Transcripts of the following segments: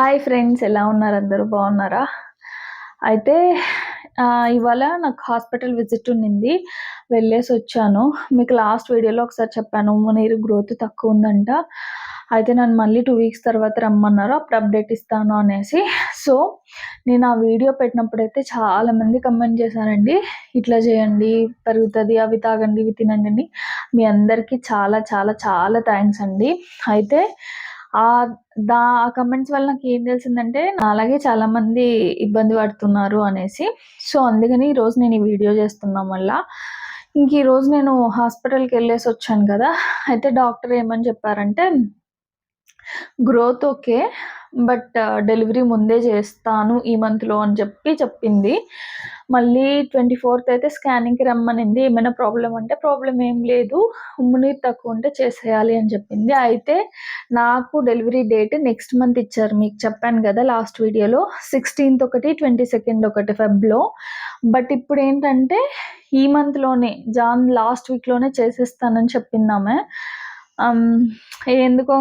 Hi friends ఎలా ఉన్నారు? అందరూ బాగున్నారా? అయితే ఇవాళ నాకు హాస్పిటల్ విజిట్ ఉన్నింది వెళ్ళేసి వచ్చాను. మీకు లాస్ట్ వీడియోలో ఒకసారి చెప్పాను. నీరు గ్రోత్ తక్కువ ఉందంట. అయితే నన్ను మళ్ళీ టూ వీక్స్ తర్వాత రమ్మన్నారు. అప్పుడు అప్డేట్ ఇస్తాను అనేసి. సో నేను ఆ వీడియో పెట్టినప్పుడైతే చాలా మంది కమెంట్ చేశారండి. ఇట్లా చేయండి పెరుగుతుంది అవి తాగండి ఇవి తినండి మీ అందరికీ చాలా చాలా చాలా థ్యాంక్స్ అండి. అయితే ఆ దా ఆ కమెంట్స్ వల్ల నాకు ఏం తెలిసిందంటే అలాగే చాలా మంది ఇబ్బంది పడుతున్నారు అనేసి. సో అందుకని ఈరోజు నేను ఈ వీడియో చేస్తున్నా మళ్ళా ఇంక ఈరోజు నేను హాస్పిటల్కి వెళ్ళేసి వచ్చాను కదా. అయితే డాక్టర్ ఏమని చెప్పారంటే గ్రోత్ ఓకే. బట్ డెలివరీ ముందే చేస్తాను ఈ మంత్లో అని చెప్పి చెప్పింది. మళ్ళీ ట్వంటీ ఫోర్త్ అయితే స్కానింగ్కి రమ్మనింది. ఏమైనా ప్రాబ్లం అంటే ప్రాబ్లం ఏం లేదు. ఉమ్మునీరు తక్కువ ఉంటే చేసేయాలి అని చెప్పింది. అయితే నాకు డెలివరీ డేట్ నెక్స్ట్ మంత్ ఇచ్చారు మీకు చెప్పాను కదా లాస్ట్ వీడియోలో. సిక్స్టీన్త్ ఒకటి ట్వంటీ సెకండ్ ఒకటి ఫెబ్లో. బట్ ఇప్పుడు ఏంటంటే ఈ మంత్లోనే జాన్ లాస్ట్ వీక్లోనే చేసేస్తానని చెప్పిందామే ఎందుకో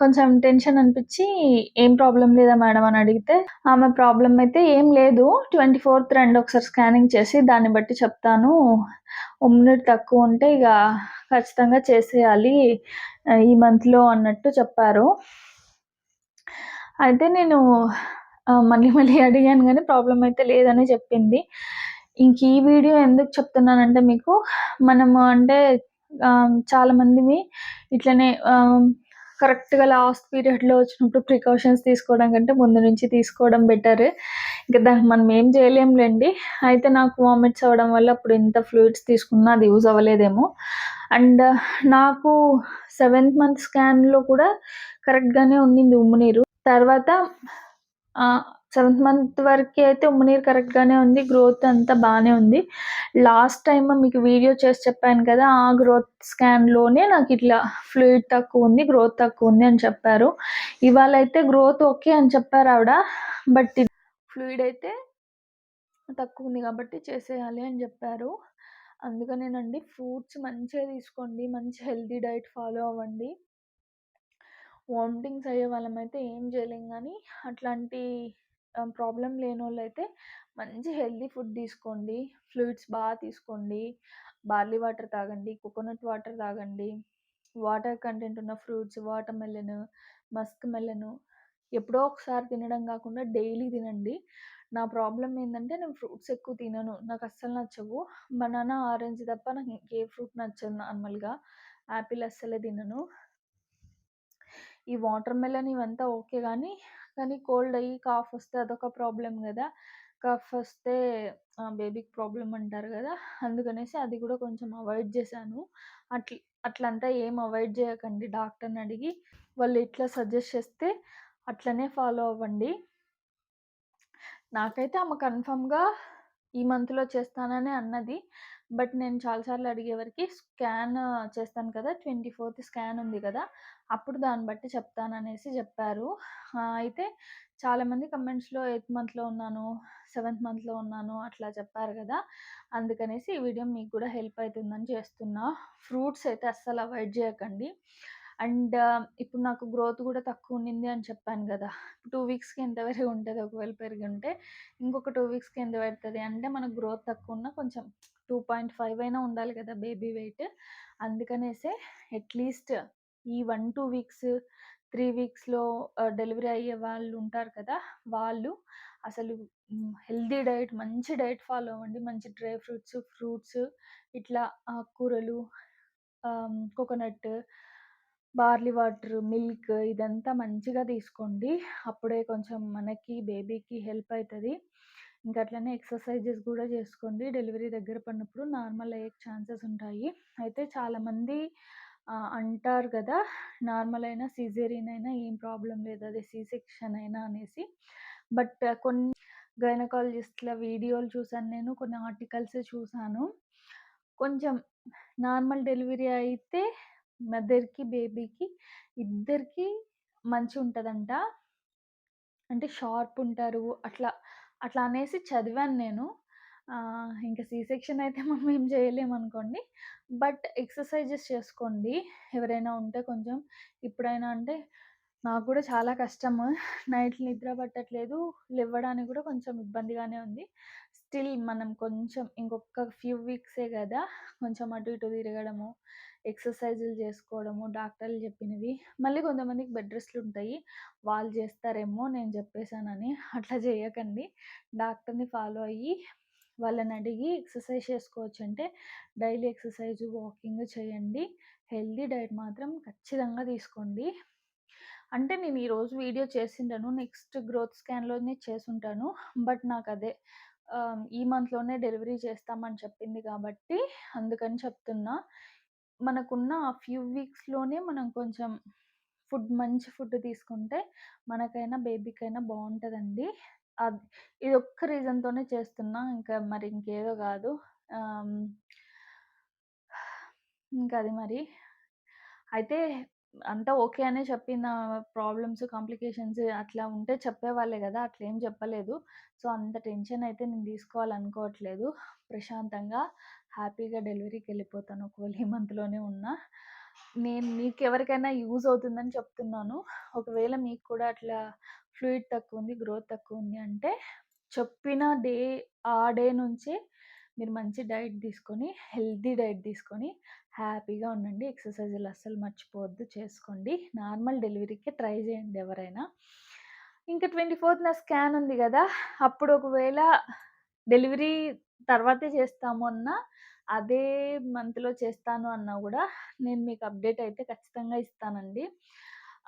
కొంచెం టెన్షన్ అనిపించి ఏం ప్రాబ్లం లేదా మేడం? అని అడిగితే ఆమె ప్రాబ్లం అయితే ఏం లేదు. ట్వంటీ ఫోర్త్ రెండు ఒకసారి స్కానింగ్ చేసి దాన్ని బట్టి చెప్తాను. ఉమ్మినీరు తక్కువ ఉంటే ఇక ఖచ్చితంగా చేసేయాలి ఈ మంత్లో అన్నట్టు చెప్పారు. అయితే నేను మళ్ళీ మళ్ళీ అడిగాను కానీ ప్రాబ్లం అయితే లేదని చెప్పింది. ఇంక ఈ వీడియో ఎందుకు చెప్తున్నానంటే మీకు మనము అంటే ఆ, చాలా ఇట్లనే కరెక్ట్గా లాస్ట్ పీరియడ్లో వచ్చినప్పుడు ప్రికాషన్స్ తీసుకోవడం కంటే ముందు నుంచి తీసుకోవడం బెటర్ ఇంకా దానికి మనం ఏం చేయలేంలేండి అయితే నాకు వామిట్స్ అవ్వడం వల్ల అప్పుడు ఇంత ఫ్లూయిడ్స్ తీసుకున్నా అది యూజ్ అవ్వలేదేమో. అండ్ నాకు సెవెంత్ మంత్ స్కాన్లో కూడా కరెక్ట్గానే ఉండింది ఉమ్మునీరు తర్వాత సెవెంత్ మంత్ వరకు అయితే ఉమ్మనీరు కరెక్ట్గానే ఉంది గ్రోత్ అంతా బాగానే ఉంది. లాస్ట్ టైం మీకు వీడియో చేసి చెప్పాను కదా ఆ గ్రోత్ స్కాన్లోనే నాకు ఇట్లా ఫ్లూయిడ్ తక్కువ ఉంది గ్రోత్ తక్కువ ఉంది అని చెప్పారు. ఇవాళ అయితే గ్రోత్ ఓకే అని చెప్పారు ఆవిడ బట్ ఫ్లూయిడ్ అయితే తక్కువ ఉంది కాబట్టి చేసేయాలి అని చెప్పారు. అందుకనేనండి ఫ్రూట్స్ మంచిగా తీసుకోండి మంచి హెల్తీ డైట్ ఫాలో అవ్వండి. వామిటింగ్స్ అయ్యే వాళ్ళమైతే ఏం చేయలేం కానీ అట్లాంటి ప్రాబ్లం లేని వాళ్ళైతే మంచి హెల్తీ ఫుడ్ తీసుకోండి. ఫ్లూయిడ్స్ బాగా తీసుకోండి. బార్లీ వాటర్ తాగండి కోకోనట్ వాటర్ తాగండి. వాటర్ కంటెంట్ ఉన్న fruits watermelon muskmelon ఎప్పుడో ఒకసారి తినడం కాకుండా డైలీ తినండి. నా ప్రాబ్లం ఏంటంటే నేను ఫ్రూట్స్ ఎక్కువ తినను. నాకు అస్సలు నచ్చవు. బనానా ఆరెంజ్ తప్ప నాకు ఇంకే ఫ్రూట్ నచ్చదు నార్మల్గా. యాపిల్ అస్సలే తినను. ఈ వాటర్ మెలన్ ఇవంతా ఓకే కానీ కానీ కోల్డ్ అయ్యి కాఫ్ వస్తే అదొక ప్రాబ్లం కదా కఫ్ వస్తే బేబీకి ప్రాబ్లం అంటారు కదా అందుకనేసి అది కూడా కొంచెం అవాయిడ్ చేశాను. అట్ల అట్లంతా ఏం అవాయిడ్ చేయకండి. డాక్టర్ని అడిగి వాళ్ళు ఎట్లా సజెస్ట్ చేస్తే అట్లనే ఫాలో అవ్వండి. నాకైతే ఆమె కన్ఫామ్గా ఈ మంత్లో చేస్తానని అన్నది. బట్ నేను చాలాసార్లు అడిగేవరకు స్కాన్ చేస్తాను కదా ట్వంటీ ఫోర్త్ స్కాన్ ఉంది కదా అప్పుడు దాన్ని బట్టి చెప్తాననేసి చెప్పారు. అయితే చాలామంది కమెంట్స్లో ఎయిత్ మంత్లో ఉన్నాను సెవెంత్ మంత్లో ఉన్నాను అట్లా చెప్పారు కదా అందుకనేసి ఈ వీడియో మీకు కూడా హెల్ప్ అవుతుందని చేస్తున్నా. ఫ్రూట్స్ అయితే అస్సలు అవాయిడ్ చేయకండి. అండ్ ఇప్పుడు నాకు గ్రోత్ కూడా తక్కువ ఉండింది అని చెప్పాను కదా టూ వీక్స్కి ఎంతవరకు ఉంటుంది ఒకవేళ పెరిగి ఉంటే ఇంకొక టూ వీక్స్కి ఎంత పడుతుంది? అంటే మనకు గ్రోత్ తక్కువ ఉన్న కొంచెం టూ పాయింట్ ఫైవ్ అయినా ఉండాలి కదా బేబీ వెయిట్. అందుకనేసే అట్లీస్ట్ ఈ వన్ టూ వీక్స్ త్రీ వీక్స్లో డెలివరీ అయ్యే వాళ్ళు ఉంటారు కదా వాళ్ళు అసలు హెల్దీ డైట్ మంచి డైట్ ఫాలో అవ్వండి. మంచి డ్రై ఫ్రూట్స్ ఫ్రూట్స్ ఇట్లా ఆకుకూరలు కోకోనట్ బార్లీ వాటర్ మిల్క్ ఇదంతా మంచిగా తీసుకోండి. అప్పుడే కొంచెం మనకి బేబీకి హెల్ప్ అవుతుంది ఇంకా అట్లనే ఎక్సర్సైజెస్ కూడా చేసుకోండి. డెలివరీ దగ్గర పడినప్పుడు నార్మల్ అయ్యే ఛాన్సెస్ ఉంటాయి. అయితే చాలామంది అంటారు కదా నార్మల్ అయినా సిజేరియన్ అయినా ఏం ప్రాబ్లం లేదు. అదే సి సెక్షన్ అయినా అనేసి. బట్ కొన్ని గైనకాలజిస్ట్ల వీడియోలు చూసాను నేను కొన్ని ఆర్టికల్స్ చూసాను కొంచెం నార్మల్ డెలివరీ అయితే మదర్కి బేబీకి ఇద్దరికి మంచి ఉంటుందంట అంటే షార్ప్ ఉంటారు. అట్లా అట్లా అనేసి చదివాను నేను ఇంకా సి సెక్షన్ అయితే మనం ఏం చేయలేము అనుకోండి బట్ ఎక్సర్సైజెస్ చేసుకోండి ఎవరైనా ఉంటే కొంచెం ఇప్పుడైనా అంటే నాకు కూడా చాలా కష్టము. నైట్ నిద్ర పట్టట్లేదు. లేవడానికి కూడా కొంచెం ఇబ్బందిగానే ఉంది. స్టిల్ మనం కొంచెం ఇంకొక ఫ్యూ వీక్సే కదా కొంచెం అటు ఇటు తిరగడము, ఎక్సర్‌సైజులు చేసుకోవడము, డాక్టర్లు చెప్పినవి. మళ్ళీ కొంతమందికి బెడ్ రెస్ట్లు ఉంటాయి వాళ్ళు చేస్తారేమో నేను చెప్పేసానని. అట్లా చేయకండి. డాక్టర్‌ని ఫాలో అయ్యి వాళ్ళని అడిగి ఎక్సర్‌సైజ్ చేసుకోవచ్చంటే డైలీ ఎక్సర్సైజ్ వాకింగ్ చేయండి. హెల్తీ డైట్ మాత్రం ఖచ్చితంగా తీసుకోండి. అంటే నేను ఈరోజు వీడియో చేసింటాను నెక్స్ట్ గ్రోత్ స్కాన్‌లోనే చేసుంటాను. బట్ నాకు అదే ఈ మంత్‌లోనే డెలివరీ చేస్తామని చెప్పింది కాబట్టి అందుకని చెప్తున్నా. మనకున్న ఆ ఫ్యూ వీక్స్‌లోనే మనం కొంచెం ఫుడ్ మంచి ఫుడ్ తీసుకుంటే మనకైనా, బేబీకైనా అది ఇది ఒక్క రీజన్‌తోనే చేస్తున్నా. ఇంకా మరి ఇంకేదో కాదు ఇంకా అది మరి. అయితే అంతా ఓకే అనే చెప్పిన ప్రాబ్లమ్స్, కాంప్లికేషన్స్ అట్లా ఉంటే చెప్పేవాళ్ళే గదా! అట్లేం చెప్పలేదు. సో, అంత టెన్షన్ అయితే నేను తీసుకోవాలనుకోవట్లేదు. ప్రశాంతంగా, హ్యాపీగా డెలివరీకెళ్ళిపోతాను ఒకవేళ ఈ మంత్‌లోనే ఉన్నా. నేను మీకెవరికైనా యూజ్ అవుతుందని చెప్తున్నాను. ఒకవేళ మీకు కూడా అట్లా ఫ్లూయిడ్ తక్కువుంది, గ్రోత్ తక్కువుంది అంటే చెప్పిన డే ఆ డే నుంచే మీరు మంచి డైట్ తీసుకొని, హెల్తీ డైట్ తీసుకొని హ్యాపీగా ఉండండి. ఎక్సర్‌సైజులు అస్సలు మర్చిపోవద్దు చేసుకోండి. నార్మల్ డెలివరీకే ట్రై చేయండి ఎవరైనా. ఇంకా 24థ్ స్కాన్ ఉంది కదా అప్పుడు ఒకవేళ డెలివరీ తర్వాతే చేస్తాము అన్నా, అదే మంత్‌లో చేస్తాను అన్నా కూడా నేను మీకు అప్డేట్ అయితే ఖచ్చితంగా ఇస్తానండి.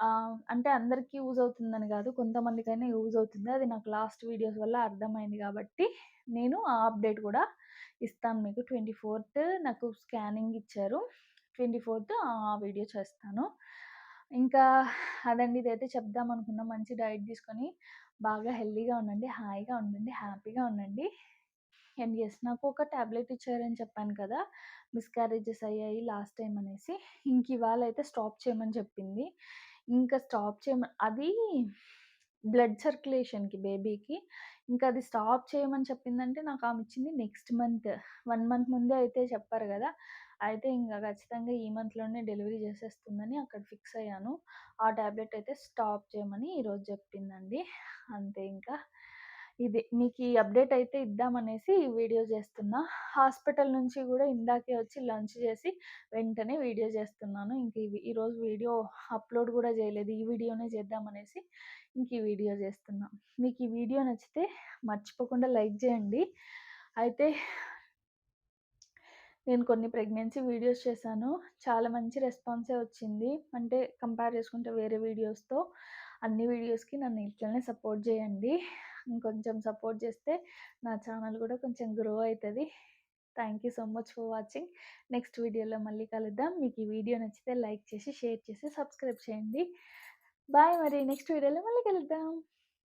ఆహ్, అంటే అందరికీ యూజ్ అవుతుందని గాదు. కొంతమందికైనా యూజ్ అవుతుంది. అది నాకు లాస్ట్ వీడియోస్ వల్ల అర్థమైంది గాబట్టి, నేను ఆ అప్డేట్ గూడా ఇస్తాను మీకు. 24థ్ నాకు స్కానింగ్ ఇచ్చారు. 24థ్ ఆ వీడియో చేస్తాను. ఇంకా అదండి ఇదైతే చెప్దాం అనుకున్నా. మంచి డైట్ తీసుకొని బాగా హెల్తీగా ఉండండి. హాయిగా ఉండండి. హ్యాపీగా ఉండండి. అండ్ యెస్ నాకు ఒక టాబ్లెట్ ఇచ్చారని చెప్పాను కదా! మిస్‌క్యారేజెస్ అయ్యాయి లాస్ట్ టైమ్ అనేసి. ఇంక ఇవాళ అయితే స్టాప్ చేయమని చెప్పింది. ఇంకా స్టాప్ చేయమ అది బ్లడ్ సర్క్యులేషన్‌కి బేబీకి. ఇంకా అది స్టాప్ చేయమని చెప్పిందంటే నాకు ఆమె ఇచ్చింది నెక్స్ట్ మంత్. వన్ మంత్ ముందే అయితే చెప్పారు కదా అయితే ఇంకా ఖచ్చితంగా ఈ మంత్‌లోనే డెలివరీ చేసేస్తుందని అక్కడ ఫిక్స్ అయ్యాను. ఆ ట్యాబ్లెట్ అయితే స్టాప్ చేయమని ఈరోజు చెప్పిందండి. అంతే ఇంకా. ఇది మీకు ఈ అప్డేట్ అయితే ఇద్దామనేసి ఈ వీడియో చేస్తున్నా. హాస్పిటల్ నుంచి కూడా ఇందాకే వచ్చి లంచ్ చేసి వెంటనే వీడియో చేస్తున్నాను. ఇంక ఇవి ఈరోజు వీడియో అప్‌లోడ్ కూడా చేయలేదు. ఈ వీడియోనే చేద్దామనేసి ఇంక ఈ వీడియో చేస్తున్నా. మీకు ఈ వీడియో నచ్చితే మర్చిపోకుండా లైక్ చేయండి. అయితే నేను కొన్ని ప్రెగ్నెన్సీ వీడియోస్ చేశాను. చాలా మంచి రెస్పాన్సే వచ్చింది. అంటే కంపేర్ చేసుకుంటే వేరే వీడియోస్‌తో. అన్ని వీడియోస్‌కి నన్ను ఇట్లనే సపోర్ట్ చేయండి. ఇంకొంచెం సపోర్ట్ చేస్తే నా ఛానల్ కూడా కొంచెం గ్రో అవుతుంది thank you so much for watching. Next వీడియోలో మళ్ళీ కలుద్దాం. మీకు ఈ వీడియో నచ్చితే లైక్ చేసి, షేర్ చేసి, సబ్స్క్రైబ్ చేయండి. బాయ్ మరి నెక్స్ట్ వీడియోలో మళ్ళీ కలుద్దాం.